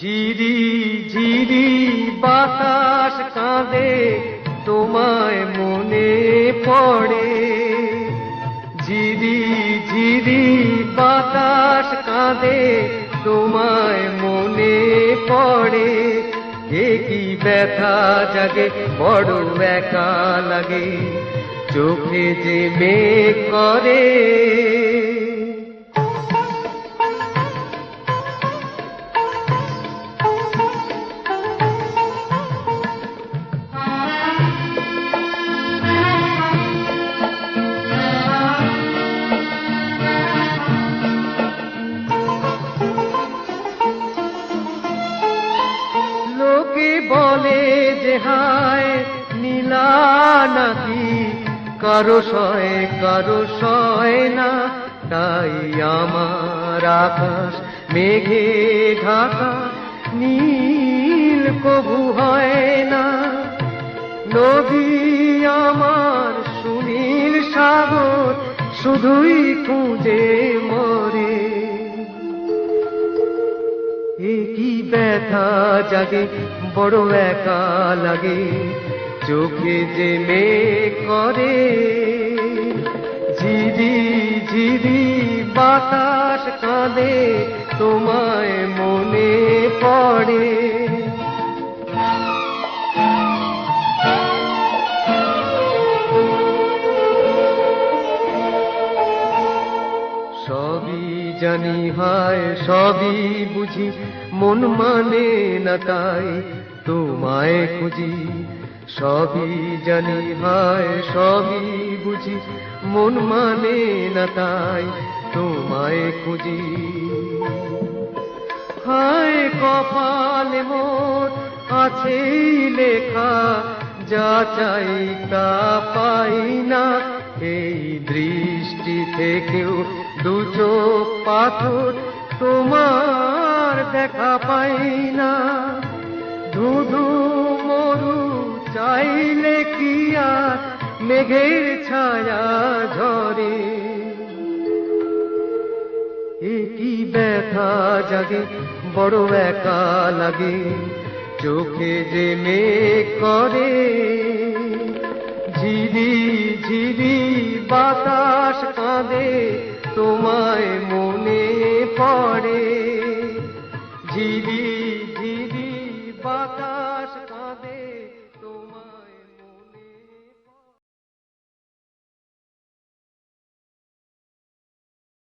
ঝিরি ঝিরি বাতাস কাঁদে, তোমায় মনে পড়ে। ঝিরি ঝিরি বাতাস কাঁদে, তোমায় মনে পড়ে। একই ব্যথা জাগে বড় একা লাগে, চোখে যে মেঘ করে। বলে যে হায় নীলা নাকি, কারও সয় কারও সয় না। তাই আমার আকাশ মেঘে ঢাকা, নীল কবু হয় না। নদী আমার সুনীল সাগর, শুধুই খুঁজে মরে। এ কি ব্যথা জাগে বড় একা লাগে। চোখে যে মে করে, ঝিরি ঝিরি বাতাস কাঁদে, তোমায় মনে পড়ে। সবই জানি হয়, সবই বুঝি, মন মানে না তাই। তোমায় খুঁজি, সবই জানি, হয়, সবই বুঝি। মন মানে না তাই তোমায় খুঁজি। হায়, কপালে মোর আছেই লেখা, যা চাই তা পাই না। এই দৃষ্টি থেকেও দু চোখ পাথর তোমার দেখা পাই না। ধুধু মরু চাইলে কি মেঘের ছায়া ঝরে? এ কি ব্যথা জাগে, বড় একা লাগে, চোখে যে মেঘ করে। ঝিরি ঝিরি বাতাস কাঁদে, তোমায় মনে পড়ে। ঝিরি